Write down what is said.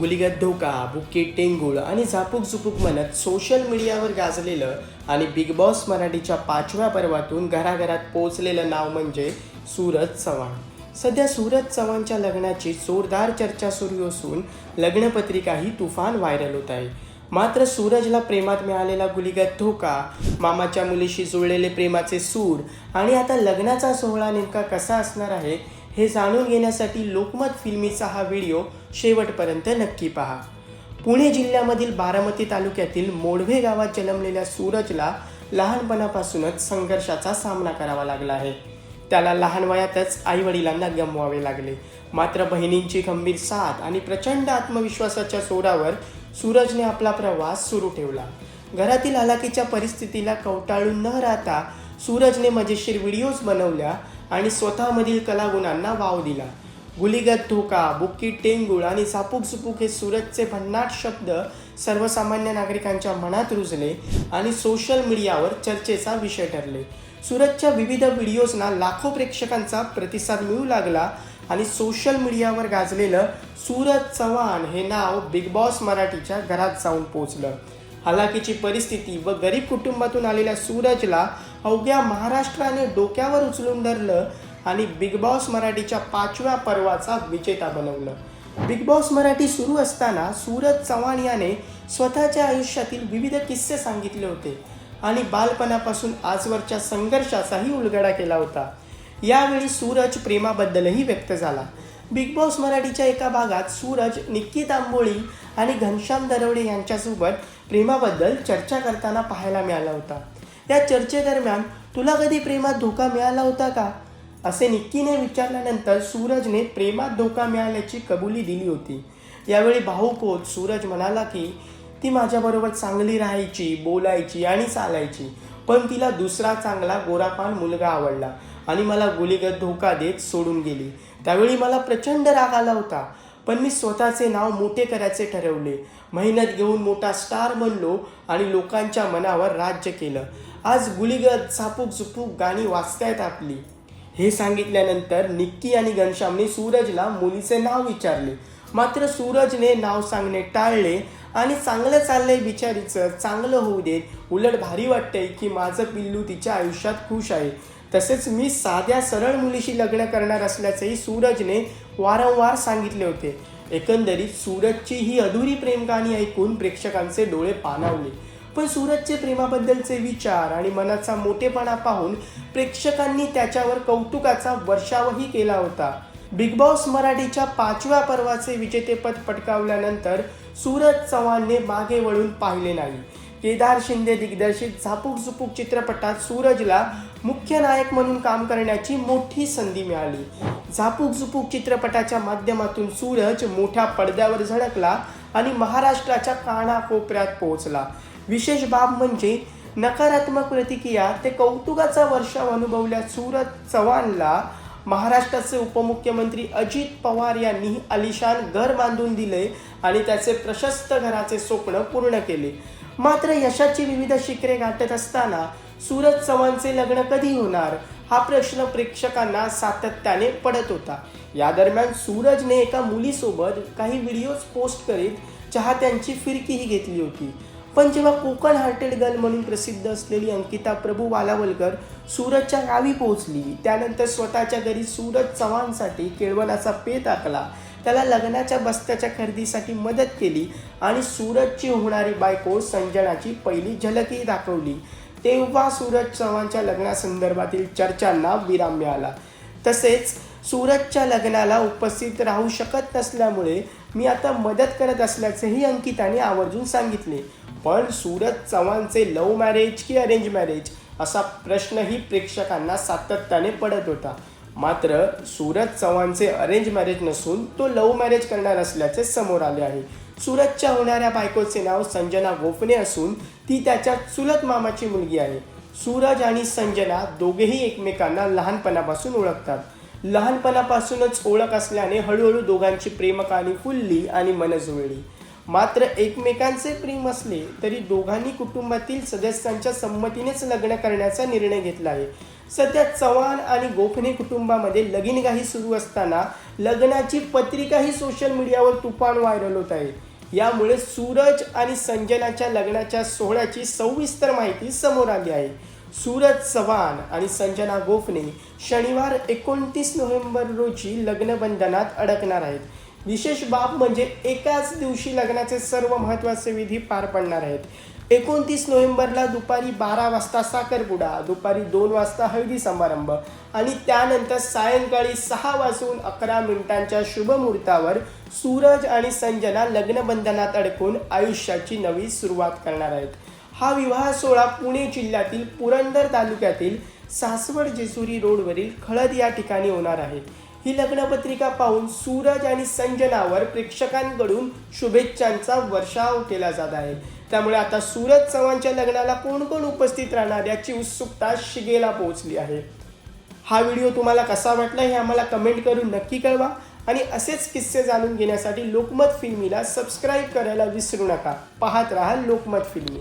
गुलिगत धोका बुके टेंगुळ आणि झापूक झुपूक म्हणत सोशल मीडियावर गाजलेलं आणि बिग बॉस मराठीच्या पाचव्या पर्वातून घराघरात पोचलेलं नाव म्हणजे सूरज चव्हाण. सध्या सूरज चव्हाणच्या लग्नाची जोरदार चर्चा सुरू असून लग्नपत्रिकाही तुफान व्हायरल होत आहे. मात्र सूरजला प्रेमात मिळालेला गुलिगत धोका मामाच्या मुलीशी जुळलेले प्रेमाचे सूर आणि आता लग्नाचा सोहळा नेमका कसा असणार आहे हे जाणून घेण्यासाठी लोकमत फिल्मीचा हा व्हिडिओ शेवटपर्यंत नक्की पहा. पुणे जिल्ह्यामधील बारामती तालुक्यातील मोडवे गावात जन्मलेल्या सूरजला लहानपणापासूनच संघर्षाचा सामना करावा लागला आहे. त्याला लहान वयातच आईवडिलांना गमवावे लागले. मात्र बहिणींची गंभीर साथ आणि प्रचंड आत्मविश्वासाच्या जोरावर सूरजने आपला प्रवास सुरू ठेवला. घरातील हलाखीच्या परिस्थितीला कवटाळून न राहता सूरजने मजेशीर व्हिडिओज बनवल्या आणि स्वतःमधील कलागुणांना वाव दिला. गुलीगत धोका बुक्की टेंगुळ आणि झापूक झुपूक हे सूरजचे भन्नाट शब्द सर्वसामान्य नागरिकांच्या मनात रुजले आणि सोशल मीडियावर चर्चेचा विषय ठरले. सूरजच्या विविध व्हिडिओजना लाखो प्रेक्षकांचा प्रतिसाद मिळू लागला आणि सोशल मीडियावर गाजलेलं सूरज चव्हाण हे नाव बिग बॉस मराठीच्या घरात जाऊन पोचलं. हलाखीची परिस्थिती व गरीब कुटुंबातून आलेल्या सूरजला अवघ्या महाराष्ट्राने डोक्यावर उचलून धरलं आणि बिग बॉस मराठीच्या पाचव्या पर्वाचा विजेता बनवलं. बिग बॉस मराठी सुरू असताना सूरज चव्हाण याने स्वतःच्या आयुष्यातील विविध किस्से सांगितले होते आणि बालपणापासून आजवरच्या संघर्षाचाही उलगडा केला होता. यावेळी सूरज प्रेमाबद्दलही व्यक्त झाला. बिग बॉस मराठीच्या एका भागात सूरज निक्की तांबोळी आणि घनश्याम दरवडे यांच्यासोबत प्रेमाबद्दल चर्चा करताना पाहायला मिळाला होता. त्या चर्चेदरम्यान तुला कधी प्रेमात धोका मिळाला होता का? असे निक्कीने विचारल्यानंतर सूरजने प्रेमात धोका मिळाल्याची कबुली दिली होती. यावेळी भाऊ होत सूरज म्हणाला की ती माझ्याबरोबर चांगली राहायची बोलायची आणि चालायची. पण तिला दुसरा चांगला गोरापान मुलगा आवडला आणि मला गुलीगत धोका देत सोडून गेली. त्यावेळी मला प्रचंड राग आला होता. पण मी स्वतःचे नाव मोठे करायचे ठरवले. मेहनत घेऊन मोठा स्टार बनलो आणि लोकांच्या मनावर राज्य केलं. आज गुलीगत झापूक सुपूक गाणी वाचतायत आपली. हे सांगितल्यानंतर निक्की आणि घनश्यामने सूरजला मुलीचे नाव विचारले. मात्र सूरजने नाव सांगणे टाळले आणि चांगलं चाललंय बिचारीचं चांगलं होऊ देत. उलट भारी वाटतंय की माझं पिल्लू तिच्या आयुष्यात खुश आहे. तसेच मी साध्या सरळ मुलीशी लग्न करणार असल्याचेही सूरजने वारंवार सांगितले होते. एकंदरीत सूरजची ही अधुरी प्रेमकहाणी ऐकून प्रेक्षकांचे डोळे पाणावले. पण सूरजचे प्रेमाबद्दलचे विचार आणि मनाचा मोठेपणा पाहून प्रेक्षकांनी त्याच्यावर कौतुकाचा वर्षावही केला होता. बिग बॉस मराठीच्या पाचव्या पर्वाचे विजेतेपद पटकावल्यानंतर सूरज चव्हाणने मागे वळून पाहिले नाही. केदार शिंदे दिग्दर्शित झापूक झुपूक चित्रपटात सूरजला मुख्य नायक म्हणून काम करण्याची मोठी संधी मिळाली. झापूक झुपूक चित्रपटाच्या माध्यमातून सूरज मोठ्या पडद्यावर झळकला आणि महाराष्ट्राच्या कानाकोपऱ्यात पोहोचला. विशेष बाब म्हणजे नकारात्मक प्रतिक्रिया ते कौतुकाचा वर्षाव अनुभवल्या सूरज चव्हाणला महाराष्ट्राचे उपमुख्यमंत्री अजित पवार यांनी आलिशान घर बांधून दिले आणि त्याचे प्रशस्त घराचे स्वप्न पूर्ण केले. मात्र यशाची विविध शिखरे गाठत असताना सूरज चव्हाणचे लग्न कधी होणार हा प्रश्न प्रेक्षकांना सातत्याने पडत होता. या दरम्यान सूरजने एका मुलीसोबत काही व्हिडिओज पोस्ट करीत चाहत्यांची फिरकीही घेतली होती. पण जेव्हा कोकण हार्टेड गर्ल म्हणून प्रसिद्ध असलेली अंकिता प्रभू वालावलकर सूरजच्या गावी पोहोचली त्यानंतर स्वतःच्या घरी सूरज चव्हाणसाठी केळवणाचा पे टाकला त्याला लग्नाच्या बस्त्याच्या खरेदीसाठी मदत केली आणि सूरजची होणारी बायको संजनाची पहिली झलकही दाखवली. तेव्हा सूरज चव्हाणच्या लग्नासंदर्भातील चर्चांना विराम मिळाला. तसेच सूरजच्या लग्नाला उपस्थित राहू शकत नसल्यामुळे मी आता मदत करत असल्याचेही अंकिताने आवर्जून सांगितले. पण सूरज चव्हाणचे लव्ह मॅरेज की अरेंज मॅरेज असा प्रश्नही प्रेक्षकांना सातत्याने पडत होता. मात्र सूरज चव्हाणचे अरेंज मॅरेज नसून तो लव्ह मॅरेज करणार असल्याचे समोर आले आहे. सूरजच्या होणाऱ्या बायकोचे नाव संजना गोफणे असून ती त्याच्या चुलत मामाची मुलगी आहे. सूरज आणि संजना दोघेही एकमेकांना लहानपणापासून ओळखतात. लहानपणापासूनच ओळख असल्याने हळूहळू दोघांची प्रेमकहाणी फुलली आणि मन जुळली. मात्र एकमेकांचे प्रेम असले तरी दोघांनी कुटुंबातील सदस्यांच्या संमतीनेच लग्न करण्याचा निर्णय घेतला आहे. सध्या चव्हाण आणि गोखणे कुटुंबामध्ये लगीनगाही सुरू असताना लग्नाची पत्रिकाही सोशल मीडियावर तुफान व्हायरल होत आहे. यामुळे सूरज आणि संजनाच्या लग्नाच्या सोहळ्याची सविस्तर माहिती समोर आली आहे. सूरज चव्हाण आणि संजना गोखणे शनिवार एकोणतीस नोव्हेंबर रोजी लग्नबंधनात अडकणार आहेत. विशेष बाब म्हणजे एकाच दिवशी लग्नाचे सर्व महत्त्वाचे विधी पार पडणार आहेत. एकोणतीस नोव्हेंबरला दुपारी बारा वाजता साखरपुडा दुपारी दोन वाजता हळदी समारंभ आणि त्यानंतर सायंकाळी सहा वाजून अकरा मिनिटांच्या शुभमुहूर्तावर सूरज आणि संजना लग्नबंधनात अडकून आयुष्याची नवी सुरुवात करणार आहेत. हा विवाह सोहळा पुणे जिल्ह्यातील पुरंदर तालुक्यातील सासवड जेजुरी रोडवरील खळद या ठिकाणी होणार आहे. ही लग्नपत्रिका पाहून सूरज आणि संजनावर प्रेक्षकांकडून शुभेच्छांचा वर्षाव केला जात आहे. त्यामुळे आता सूरज चव्हाणच्या लग्नाला कोण कोण उपस्थित राहणार याची उत्सुकता शिगेला पोहोचली आहे. हा व्हिडिओ तुम्हाला कसा वाटला हे आम्हाला कमेंट करून नक्की कळवा आणि असेच किस्से जाणून घेण्यासाठी लोकमत फिल्मीला सबस्क्राईब करायला विसरू नका. पाहत राहा लोकमत फिल्मी.